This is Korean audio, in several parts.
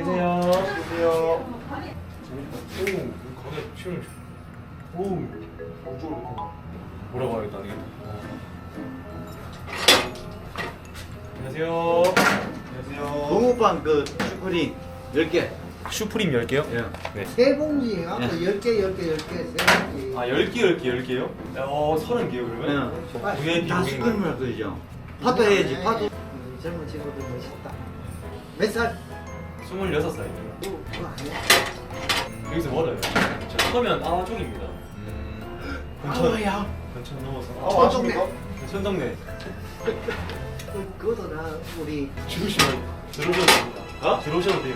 계세요. 계세요. 오, 가게 치우는 오, 이쪽으로 뭐라고 하겠다 안 되겠다. 안녕하세요. 안녕하세요. 붕어빵 그 슈크림 10개. 슈프림 10개요? 예. 네. 세 봉지 예. 열 개, 열 개, 열 개, 세 봉지. 아, 10개, 10개, 10개요? 어, 30개요, 그러면? 예. VIP 다 고객님. 슈크림이라 그러죠. 파도 해야지, 파도. 음, 젊은 친구들 멋있다. 몇 살? 26살입니다. 뭐, 그거 아니야? 여기서 멀어요. 저 서면 아쪽입니다. 아야. 전천 넘어서. 어, 아십니까? 천동네. 그, 그것도 나, 우리, 들어오시면 들어오셔도 됩니다. 어? 들어오셔도 돼요.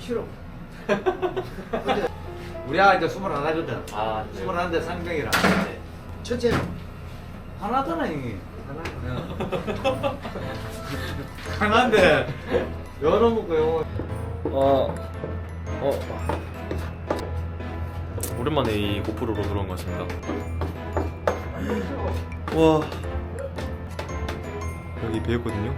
싫어. 근데, 우리 아이들 21하거든. 아, 네. 21대 상병이라. 첫째는 하나잖아, 형이. 하나. 하나인데. 열어먹고 요 어, 어. 오랜만에 이 고프로로 들어온 것 같습니다. 와. 여기 배웠거든요.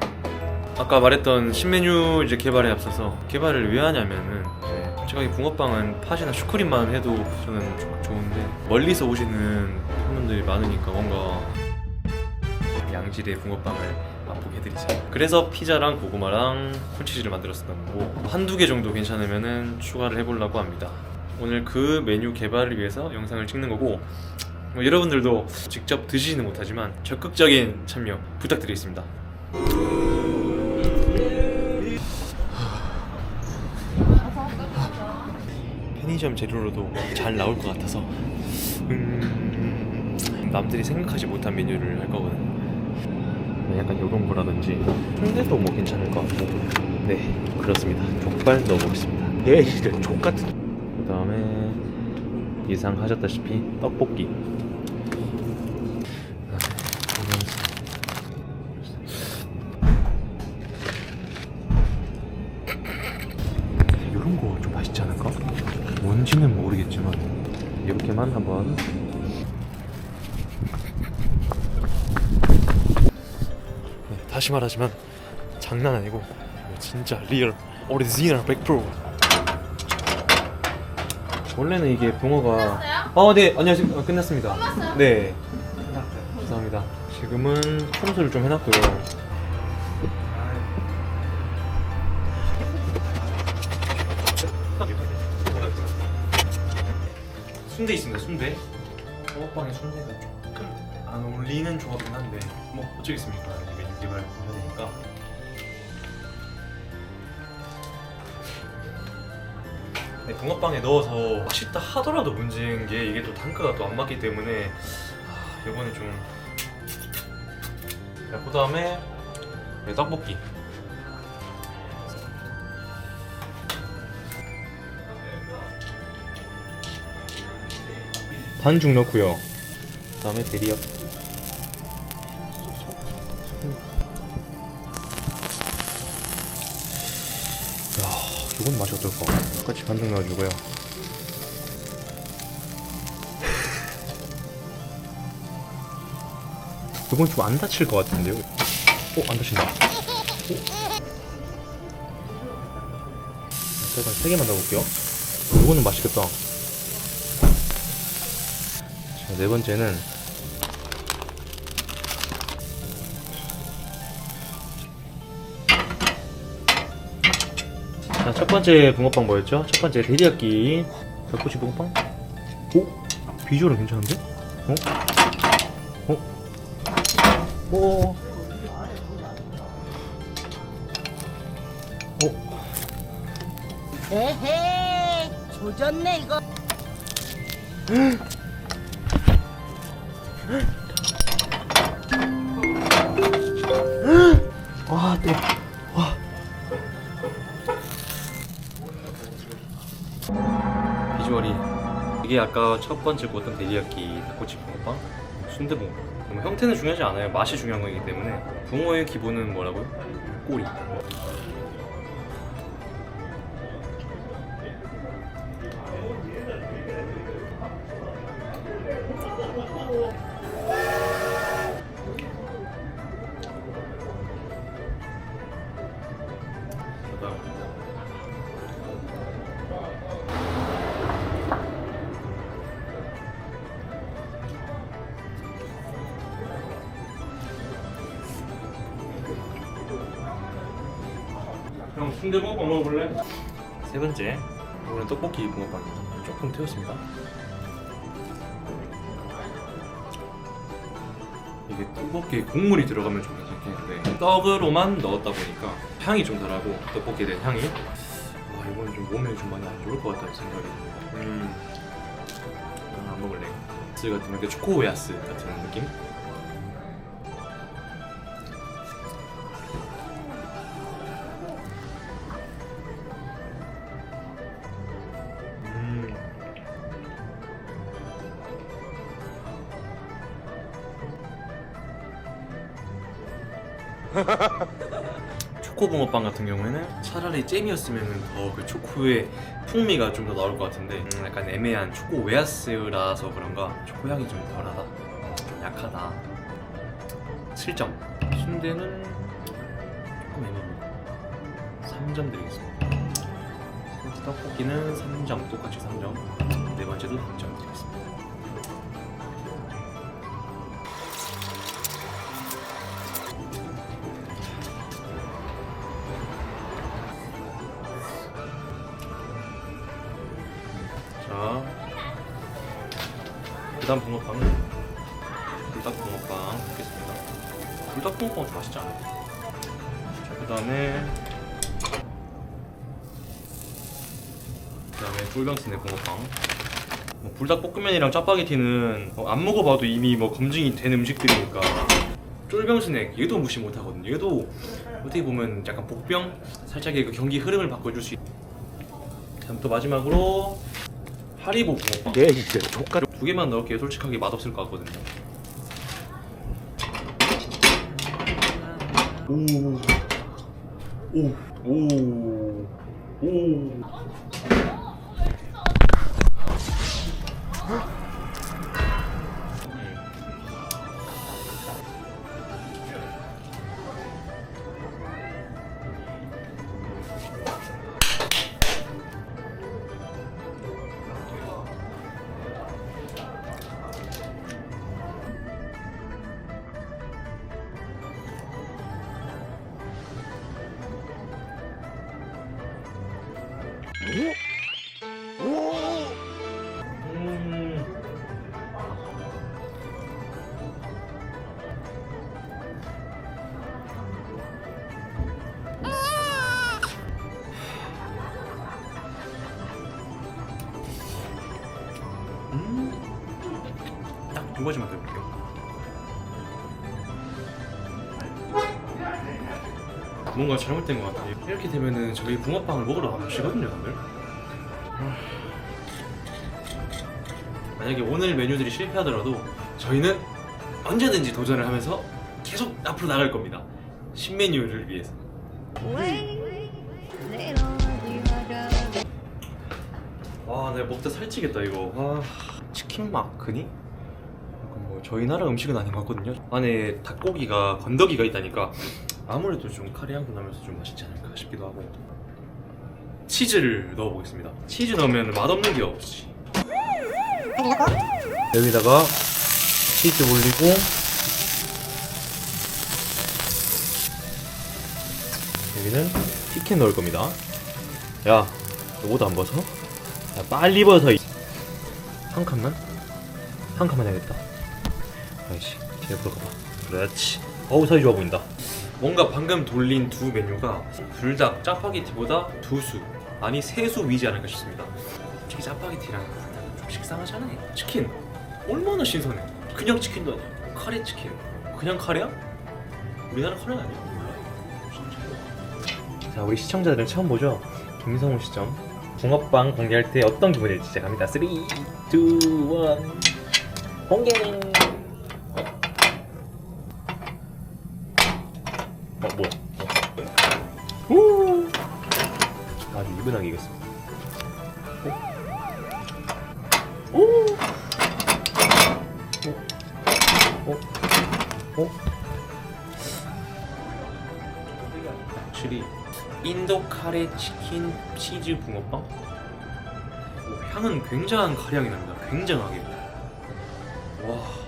아까 말했던 신메뉴 이제 개발에 앞서서 개발을 왜 하냐면은 이제 솔직하게 붕어빵은 팥이나 슈크림만 해도 저는 좋- 좋은데 멀리서 오시는 팬분들이 많으니까 뭔가 양질의 붕어빵을 맛보게 해드리자. 그래서 피자랑 고구마랑 콘치즈를 만들었었던 거고 한두 개 정도 괜찮으면은 추가를 해보려고 합니다. 오늘 그 메뉴 개발을 위해서 영상을 찍는 거고 뭐 여러분들도 직접 드시지는 못하지만 적극적인 참여 부탁드리겠습니다. 편의점 재료로도 잘 나올 것 같아서 음, 남들이 생각하지 못한 메뉴를 할 거거든요. 약간 이런 거라든지 순대도 뭐 괜찮을 것 같고 네 그렇습니다. 족발 넣어보겠습니다. 예, 진짜 족 같은. 그 다음에 예상하셨다시피 떡볶이. 다시 말하지만 장난 아니고 진짜 리얼 오리지널 100% 원래는 이게 붕어가 어네 안녕하세요. 어, 끝났습니다. 끝났어요? 네. 감사합니다. 지금은 청소를 좀 해놨고요. 순대 있습니다 순대. 붕어빵에 순대가 조금 안 어울리는 조합이긴 한데. 뭐 어쩌겠습니까? 이 메뉴 개발 해야 되니까. 네, 붕어빵에 넣어서 맛있다 하더라도 문제인 게 이게 또 단가가 또 안 맞기 때문에 아, 요거는 좀. 자, 그 다음에 네, 떡볶이. 반죽 넣고요. 그 다음에 대리역 이건 맛이 어떨까? 똑같이 반죽 넣어주고요. 이건 좀 안 다칠 것 같은데요? 어, 안 다친다. 오. 일단 세 개만 넣어볼게요. 이거는 맛있겠다. 자, 네 번째는 번째 붕어빵 뭐였죠? 첫 번째 데리야끼 닭꼬치 붕어빵? 오? 비주얼은 괜찮은데? 어? 어? 오. 어? 에헤이 조졌네 이거 비주얼이 이게 아까 첫 번째 구웠던 데리야끼 닭꼬치 붕어빵, 순대 붕어빵. 뭐 형태는 중요하지 않아요. 맛이 중요한 거기 때문에 붕어의 기본은 뭐라고요? 꼬리. 그다음 순대 붕어빵 먹어볼래? 세 번째 이번엔 떡볶이 붕어빵 조금 태웠습니다 이게 떡볶이에 국물이 들어가면 좀 괜찮겠는데 떡으로만 넣었다 보니까 향이 좀 덜하고 떡볶이에 대한 향이 와 이거는 좀 몸에 좀 많이 안 좋을 것 같다는 생각이 듭니다 음, 아, 안 먹을래 스 같은 이렇게 초코오야스 같은 느낌? 초코 붕어빵 같은 경우에는 차라리 잼이었으면 더 그 초코의 풍미가 좀 더 나올 것 같은데 음, 약간 애매한 초코 웨하스라서 그런가? 초코 향이 좀 덜하다. 좀 약하다. 7점. 순대는 조금 애매합니다. 3점 드리겠습니다. 떡볶이는 3점 똑같이 3점. 네 번째도 3점 드리겠습니다 불닭 붕어빵 맛있지 않아요? 자 그 다음에 그 다음에 쫄병스네 붕어빵. 뭐 불닭볶음면이랑 짜파게티는 뭐 안 먹어봐도 이미 뭐 검증이 된 음식들이니까. 쫄병스낵 얘도 무시 못하거든요. 얘도 어떻게 보면 약간 복병? 살짝의 그 경기 흐름을 바꿔줄 수 있... 다음 또 마지막으로 하리보 붕어빵. 예 이제 조카 두 개만 넣을게요. 솔직하게 맛없을 것 같거든요 오 오 오 오 더 해볼게요. 뭔가 잘못된 것 같아요. 이렇게 되면은 저희 붕어빵을 먹으러 가시거든요, 다들. 만약에 오늘 메뉴들이 실패하더라도 저희는 언제든지 도전을 하면서 계속 앞으로 나갈 겁니다. 신메뉴를 위해서. 와, 내가 먹다 살찌겠다 이거. 와, 치킨 마크니? 저희 나라 음식은 아닌 것 같거든요. 안에 닭고기가 건더기가 있다니까 아무래도 좀 카레 향도 나면서 좀 맛있지 않을까 싶기도 하고. 치즈를 넣어보겠습니다. 치즈 넣으면 맛없는 게 없지. 여기다가 치즈 올리고 여기는 치킨 넣을 겁니다. 야, 이거도 안 벗어? 야, 빨리 벗어. 이- 한 칸만? 한 칸만 해야겠다. 아이씨, 뒤에 들어가봐. 그렇지. 어우, 사이 좋아 보인다. 뭔가 방금 돌린 두 메뉴가 불닭 짜파게티보다 두 수, 아니 세수 위지 않을까 싶습니다. 솔직히 짜파게티랑 불닭은 좀 식상하잖아요. 치킨 얼마나 신선해. 그냥 치킨도 아니야. 카레 치킨. 그냥 카레야? 우리나라 카레 아니야? 진짜. 자, 우리 시청자들은 처음 보죠? 김성우 시점. 붕어빵 공개할 때 어떤 기분일지 제가 갑니다. 3, 2, 1 공개! 유근하게 이겼습니다. 오! 오! 오! 오! 확실히 인도 카레 치킨 치즈 붕어빵 오, 향은 굉장한 가량이 납니다. 굉장하게. 와.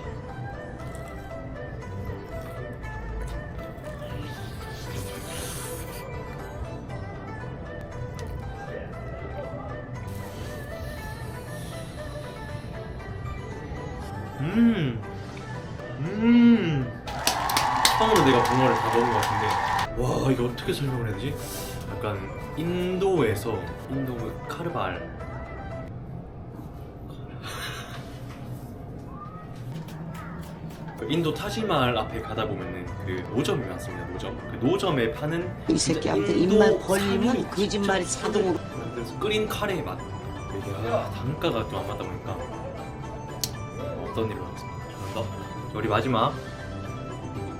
어떻게 설명을 해야 되지? 약간 인도에서 인도 카르발 그 인도 타지말 앞에 가다 보면은 그 노점이 많습니다. 노점. 그 노점에 파는 이 새끼한테 입만 벌리면 거짓말이 자동으로 그래서 끓인 카레의 맛. 이게 아, 단가가 좀안 맞다 보니까 어떤 일을 하겠습니다. 감사합니다. 우리 마지막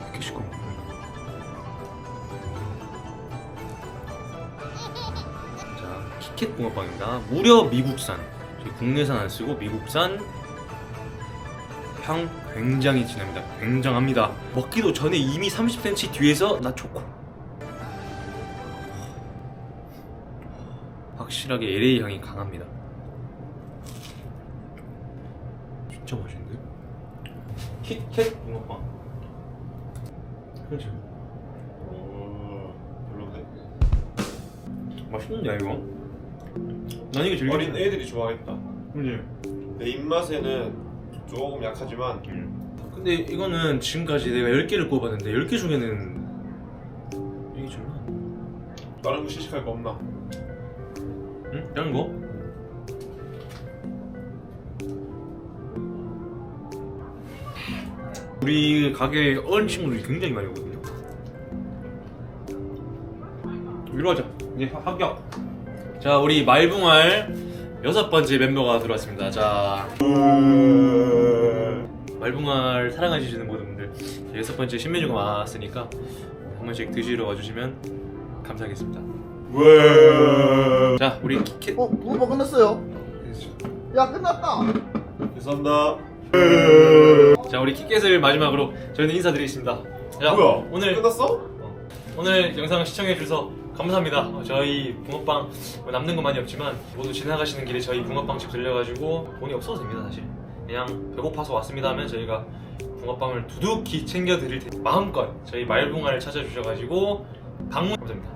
이렇게 시커 키캣 붕어빵입니다. 무려 미국산. 국내산 안 쓰고 미국산. 향 굉장히 진합니다. 굉장합니다. 먹기도 전에 이미 30cm 뒤에서 나 초코. 확실하게 LA 향이 강합니다. 진짜 맛있는데? 킷캣 붕어빵. 그렇죠. 별로인데? 맛있는데 이거? 난 이게 제일 어린 애들이 좋아하겠다. 그지? 내 입맛에는 조금 약하지만 근데 이거는 지금까지 내가 10개를 꼽았는데 10개 중에는 이게 나. 다른 거 시식할 거 없나? 응? 다른 거? 우리 가게에 어린 친구들이 굉장히 많이 오거든요. 위로하자. 이제 하- 합격. 자, 우리 말붕알 여섯 번째 멤버가 들어왔습니다. 자, 말붕알 사랑해주시는 모든 분들 자, 여섯 번째 신메뉴가 왔으니까 한 번씩 드시러 와주시면 감사하겠습니다. 자, 우리 키캣 어, 붕어빵 끝났어요. 야, 끝났다. 죄송합니다. 자 우리 키켓을 마지막으로 저희는 인사드리겠습니다. 자 뭐야? 오늘 끝났어? 오늘 영상 시청해 주셔서 감사합니다. 어, 저희 붕어빵 뭐 남는 건 많이 없지만 모두 지나가시는 길에 저희 붕어빵집 들려가지고 돈이 없어도 됩니다 사실. 그냥 배고파서 왔습니다 하면 저희가 붕어빵을 두둑히 챙겨드릴 테니 마음껏 저희 말붕아를 찾아주셔가지고 방문 감사합니다.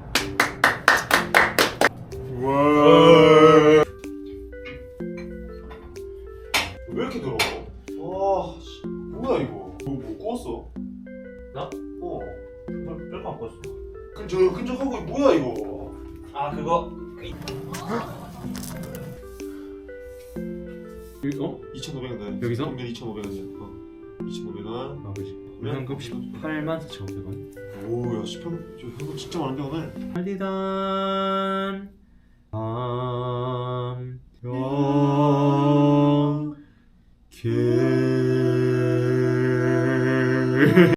왜 아 그거 어? 2,500원. 여기서? 평균 2,500원. 어. 2,500원. 아 그지. 현금 18만 4,500원. 오, 야, 10평, 저 현금 진짜 많은데 오늘. 할리단 밤 영, 개